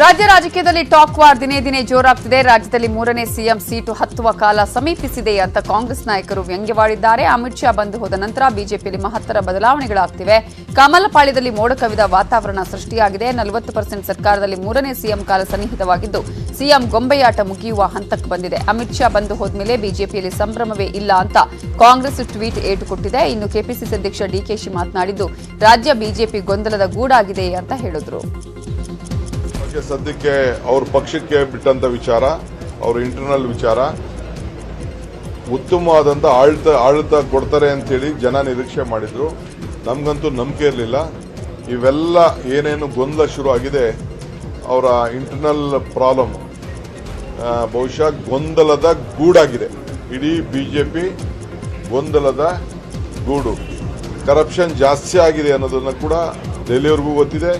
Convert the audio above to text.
ರಾಜ್ಯ ರಾಜಕೀಯದಲ್ಲಿ talk war ದಿನೇ ದಿನೇ ಜೋರಾಗ್ತಿದೆ. ರಾಜ್ಯದಲ್ಲಿ ಮೂರನೇ ಸಿಎಂ ಸೀಟು ಹತ್ತುವ ಕಾಲ ಸಮೀಪಿಸಿದೆ ಅಂತ ಕಾಂಗ್ರೆಸ್ ನಾಯಕರು ವ್ಯಂಗ್ಯವಾಡಿದ್ದಾರೆ. ಅಮಿತ್ ಶಾ ಬಂದು ಹೋದ ನಂತರ ಬಿಜೆಪಿಯಲ್ಲಿ ಮಹತ್ತರ ಬದಲಾವಣೆಗಳಾಗ್ತಿವೆ. ಕಮಲಪಾಳ್ಯದಲ್ಲಿ ಮೋಡ ಕವಿದ ವಾತಾವರಣ ಸೃಷ್ಟಿಯಾಗಿದೆ. ನಲವತ್ತು ಪರ್ಸೆಂಟ್ ಸರ್ಕಾರದಲ್ಲಿ ಮೂರನೇ ಸಿಎಂ ಕಾಲ ಸನ್ನಿಹಿತವಾಗಿದ್ದು, ಸಿಎಂ ಗೊಂಬೆಯಾಟ ಮುಗಿಯುವ ಹಂತಕ್ಕೆ ಬಂದಿದೆ. ಅಮಿತ್ ಶಾ ಬಂದು ಹೋದ್ಮೇಲೆ ಬಿಜೆಪಿಯಲ್ಲಿ ಸಂಭ್ರಮವೇ ಇಲ್ಲ ಅಂತ ಕಾಂಗ್ರೆಸ್ ಟ್ವೀಟ್ ಏಟು ಕೊಟ್ಟಿದೆ ಇನ್ನು ಕೆಪಿಸಿಸಿ ಅಧ್ಯಕ್ಷ ಡಿಕೆಶಿ ಮಾತನಾಡಿದ್ದು, ರಾಜ್ಯ ಬಿಜೆಪಿ ಗೊಂದಲದ ಗೂಡಾಗಿದೆ ಅಂತ ಹೇಳಿದ್ರು. ಸದ್ಯಕ್ಕೆ ಅವ್ರ ಪಕ್ಷಕ್ಕೆ ಬಿಟ್ಟಂತ ವಿಚಾರ, ಅವ್ರ ಇಂಟರ್ನಲ್ ವಿಚಾರ. ಉತ್ತಮವಾದಂತ ಆಳ್ತ ಆಳ್ತ ಕೊಡ್ತಾರೆ ಅಂತೇಳಿ ಜನ ನಿರೀಕ್ಷೆ ಮಾಡಿದ್ರು. ನಮಗಂತೂ ನಂಬಿಕೆ ಇರಲಿಲ್ಲ. ಇವೆಲ್ಲ ಏನೇನು ಗೊಂದಲ ಶುರು ಆಗಿದೆ, ಅವರ ಇಂಟರ್ನಲ್ ಪ್ರಾಬ್ಲಮ್ ಬಹುಶಃ ಗೊಂದಲದ ಗೂಡಾಗಿದೆ. ಇಡೀ ಬಿಜೆಪಿ ಗೊಂದಲದ ಗೂಡು. ಕರಪ್ಷನ್ ಜಾಸ್ತಿ ಆಗಿದೆ ಅನ್ನೋದನ್ನು ಕೂಡ ದೆಹಲಿಯವರೆಗೂ ಗೊತ್ತಿದೆ.